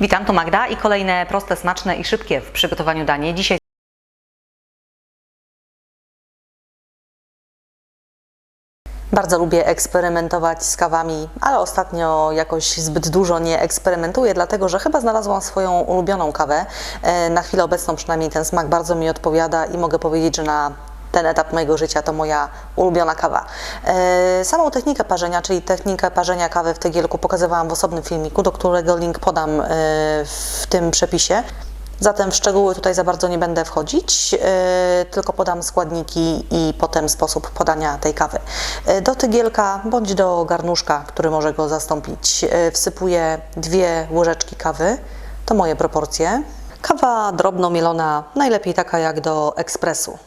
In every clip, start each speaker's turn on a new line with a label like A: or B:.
A: Witam, tu Magda i kolejne proste, smaczne i szybkie w przygotowaniu danie. Dzisiaj Bardzo lubię eksperymentować z kawami, ale ostatnio jakoś zbyt dużo nie eksperymentuję, dlatego że chyba znalazłam swoją ulubioną kawę. E, Na chwilę obecną przynajmniej ten smak bardzo mi odpowiada i mogę powiedzieć, że na ten etap mojego życia to moja ulubiona kawa. E, Samą technikę parzenia, czyli technikę parzenia kawy w tegielku pokazywałam w osobnym filmiku, do którego link podam e, w tym przepisie. Zatem w szczegóły tutaj za bardzo nie będę wchodzić, yy, tylko podam składniki i potem sposób podania tej kawy. Yy, Do tygielka bądź do garnuszka, który może go zastąpić, yy, wsypuję dwie łyżeczki kawy, to moje proporcje. Kawa drobno mielona, najlepiej taka jak do ekspresu.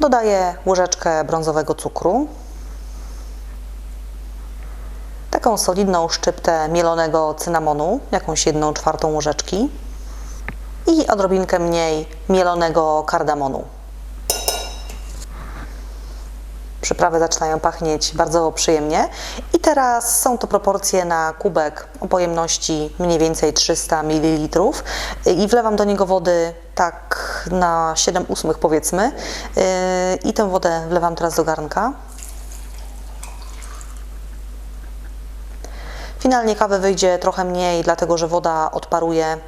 A: Dodaję łyżeczkę brązowego cukru, taką solidną szczyptę mielonego cynamonu, jakąś jedną czwartą łyżeczki i odrobinkę mniej mielonego kardamonu. Przyprawy zaczynają pachnieć bardzo przyjemnie. I teraz są to proporcje na kubek o pojemności mniej więcej 300 ml i wlewam do niego wody tak na 7 ósmych powiedzmy i tę wodę wlewam teraz do garnka. Finalnie kawy wyjdzie trochę mniej, dlatego że woda odparuje.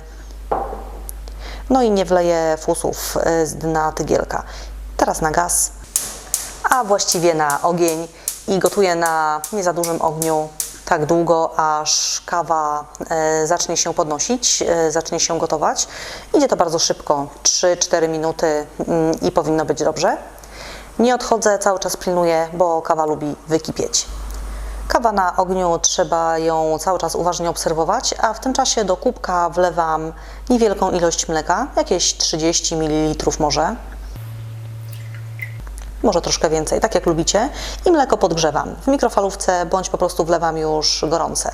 A: No i nie wleje fusów y, z dna tygielka. Teraz na gaz, a właściwie na ogień i gotuję na nie za dużym ogniu tak długo, aż kawa y, zacznie się podnosić, y, zacznie się gotować. Idzie to bardzo szybko, 3-4 minuty mm, i powinno być dobrze. Nie odchodzę, cały czas pilnuję, bo kawa lubi wykipieć. Kawa na ogniu trzeba ją cały czas uważnie obserwować, a w tym czasie do kubka wlewam niewielką ilość mleka, jakieś 30 ml może. Może troszkę więcej, tak jak lubicie. I mleko podgrzewam w mikrofalówce bądź po prostu wlewam już gorące.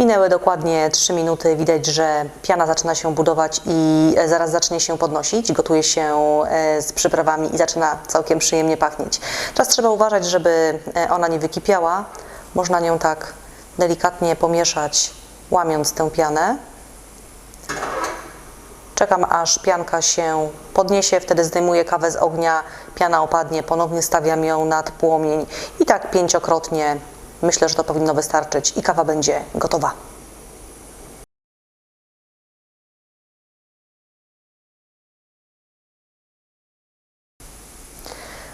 A: Minęły dokładnie 3 minuty. Widać, że piana zaczyna się budować i e, zaraz zacznie się podnosić. Gotuje się e, z przyprawami i zaczyna całkiem przyjemnie pachnieć. Teraz trzeba uważać, żeby e, ona nie wykipiała. Można nią tak delikatnie pomieszać, łamiąc tę pianę. Czekam aż pianka się podniesie, wtedy zdejmuję kawę z ognia, piana opadnie, ponownie stawiam ją nad płomień. I tak pięciokrotnie. Myślę, że to powinno wystarczyć. I kawa będzie gotowa.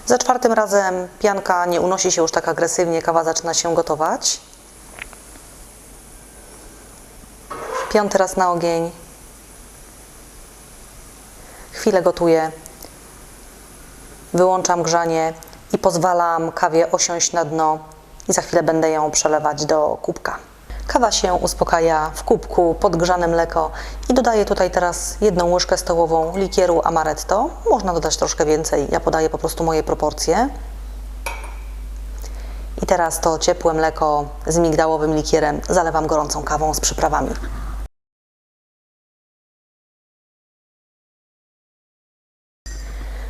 A: Za czwartym razem pianka nie unosi się już tak agresywnie, kawa zaczyna się gotować. Piąty raz na ogień. Chwilę gotuję. Wyłączam grzanie i pozwalam kawie osiąść na dno i za chwilę będę ją przelewać do kubka. Kawa się uspokaja w kubku, podgrzane mleko i dodaję tutaj teraz jedną łyżkę stołową likieru amaretto. Można dodać troszkę więcej, ja podaję po prostu moje proporcje. I teraz to ciepłe mleko z migdałowym likierem zalewam gorącą kawą z przyprawami.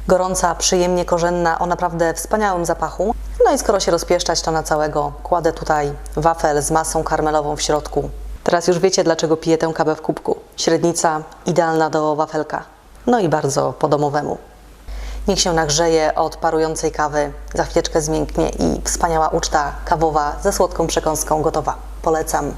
A: Gorąca, przyjemnie korzenna, o naprawdę wspaniałym zapachu. No i skoro się rozpieszczać to na całego, kładę tutaj wafel z masą karmelową w środku. Teraz już wiecie, dlaczego piję tę kawę w kubku. Średnica idealna do wafelka. No i bardzo po domowemu. Niech się nagrzeje od parującej kawy, za chwileczkę zmięknie i wspaniała uczta kawowa ze słodką przekąską gotowa. Polecam.